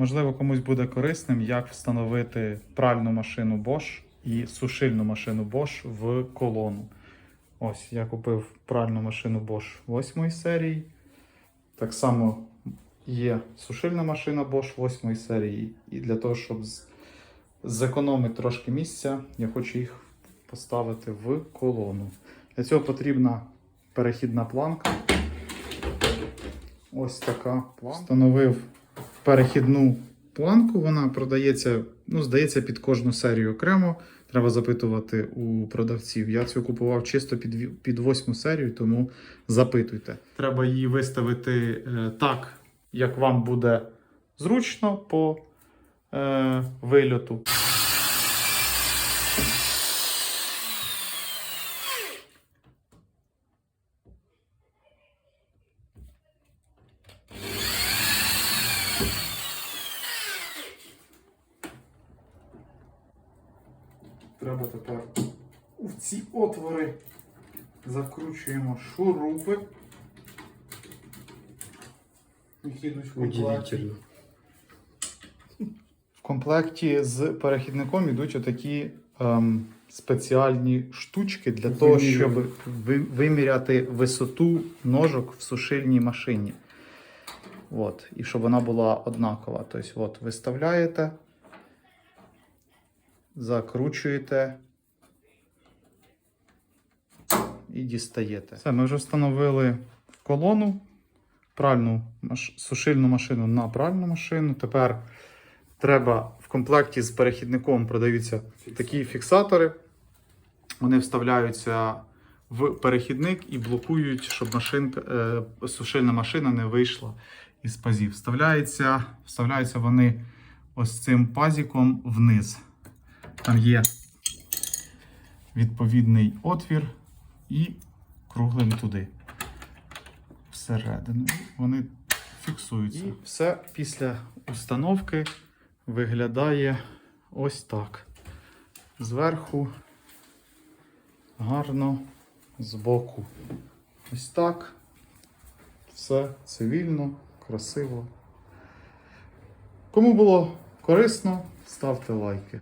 Можливо, комусь буде корисним, як встановити пральну машину Bosch і сушильну машину Bosch в колону. Ось я купив пральну машину Bosch 8 серії. Так само є сушильна машина Bosch 8 серії. І для того, щоб зекономити трошки місця, я хочу їх поставити в колону. Для цього потрібна перехідна планка. Ось така планка. Встановив перехідну планку. Вона продається, ну, здається, під кожну серію окремо. Треба запитувати у продавців. Я цю купував чисто під, під восьму серію, тому запитуйте. Треба її виставити е, так, як вам буде зручно по е, вильоту. Треба тепер у ці отвори закручуємо шурупи. Які йдуть в комплекті. В комплекті з перехідником йдуть отакі ем, спеціальні штучки для того, щоб виміряти висоту ножок в сушильній машині. От, і щоб вона була однакова. Тобто, от, виставляєте, закручуєте і дістаєте. Все, ми вже встановили колону, пральну маш- сушильну машину на пральну машину. Тепер треба в комплекті з перехідником продаються такі фіксатори. Вони вставляються в перехідник і блокують, щоб машинка, е, сушильна машина не вийшла із пазів. Вставляються, вставляються вони ось цим пазіком вниз. Там є відповідний отвір і круглим туди. Всередину. Вони фіксуються. І все після установки виглядає ось так. Зверху гарно, збоку. Ось так. Все цивільно, красиво. Кому було корисно, ставте лайки.